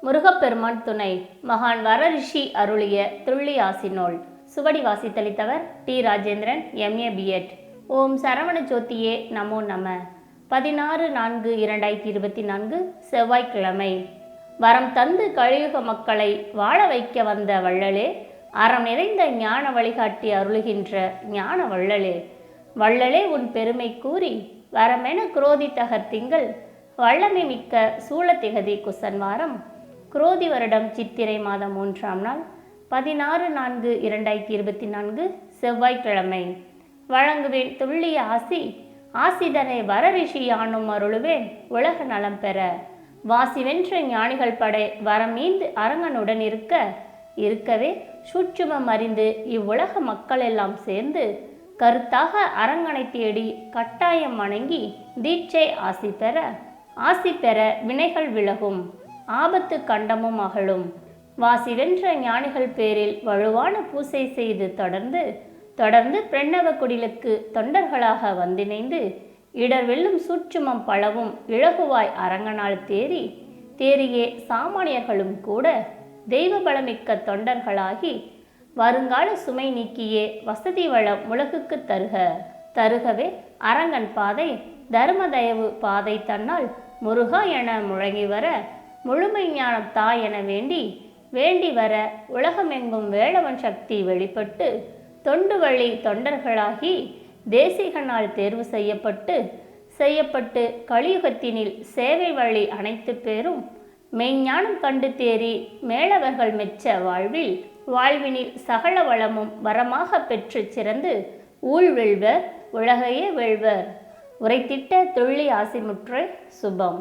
முருகப்பெருமான் துணை. மகான் வரரிஷி அருளிய துள்ளி ஆசினோள் சுவடி வாசித்தளித்தவர் T Rajendran MA BEd Om Saravana ஜோதியே நமோ நம. பதினாறு நான்கு இரண்டாயிரத்தி இருபத்தி நான்கு செவ்வாய்க்கிழமை. வரம் தந்து கலியுக மக்களை வாழ வைக்க வந்த வள்ளலே அறம் நிறைந்த ஞான வழிகாட்டி அருளுகின்ற ஞான வள்ளலே. வள்ளலே உன் பெருமை கூறி வரமென குரோதி தகர்த்திங்கள். வல்லமை மிக்க சூளத்திகதி குசன்வாரம். குரோதி வருடம் சித்திரை மாதம் மூன்றாம் நாள் பதினாறு நான்கு இரண்டாயிரத்தி இருபத்தி நான்கு செவ்வாய்க்கிழமை. வழங்குவேன் துள்ளிய ஆசி ஆசிதனை வரரிஷி யானும் அருளுவேன் உலக நலம் பெற. வாசி வென்ற ஞானிகள் படை வரமீந்து அரங்கனுடன் இருக்க இருக்கவே சூட்சுமம் அறிந்து இவ்வுலக மக்கள் எல்லாம் சேர்ந்து கருத்தாக அரங்கனை தேடி கட்டாயம் வணங்கி தீட்சை ஆசி பெற ஆசி பெற வினைகள் விலகும். ஆபத்து கண்டமும் அகழும் வாசிவென்ற ஞானிகள் பேரில் வலுவான பூசை செய்து தொடர்ந்து தொடர்ந்து பிரணவ குடிலுக்கு தொண்டர்களாக வந்திணைந்து இடர் வெல்லும் சூட்சுமம் பலவும் இழகுவாய் அரங்கனால் தேறி தேறியே சாமானியர்களும் கூட தெய்வ பலமிக்க தொண்டர்களாகி வருங்கால சுமை நீக்கியே வசதி வளம் உலகுக்கு தருக தருகவே அரங்கன் பாதை தர்மதயவு பாதை தன்னால் முருகா என முழங்கி வர முழுமை தாய் என வேண்டி வேண்டி வர உலகமெங்கும் வேளவன் சக்தி வெளிப்பட்டு தொண்டு வழி தொண்டர்களாகி தேசிகனால் தேர்வு செய்யப்பட்டு செய்யப்பட்டு கலியுகத்தினில் சேவை வழி அனைத்து பேரும் மெய்ஞானம் கண்டு தேறி மேலவர்கள் மெச்ச வாழ்வில் வாழ்வினில் சகல வளமும் வரமாக பெற்று சிறந்து ஊழ் வெல்வர் உலகையே வெல்வர். உரைத்திட்ட துள்ளி ஆசிமுற்று சுபம்.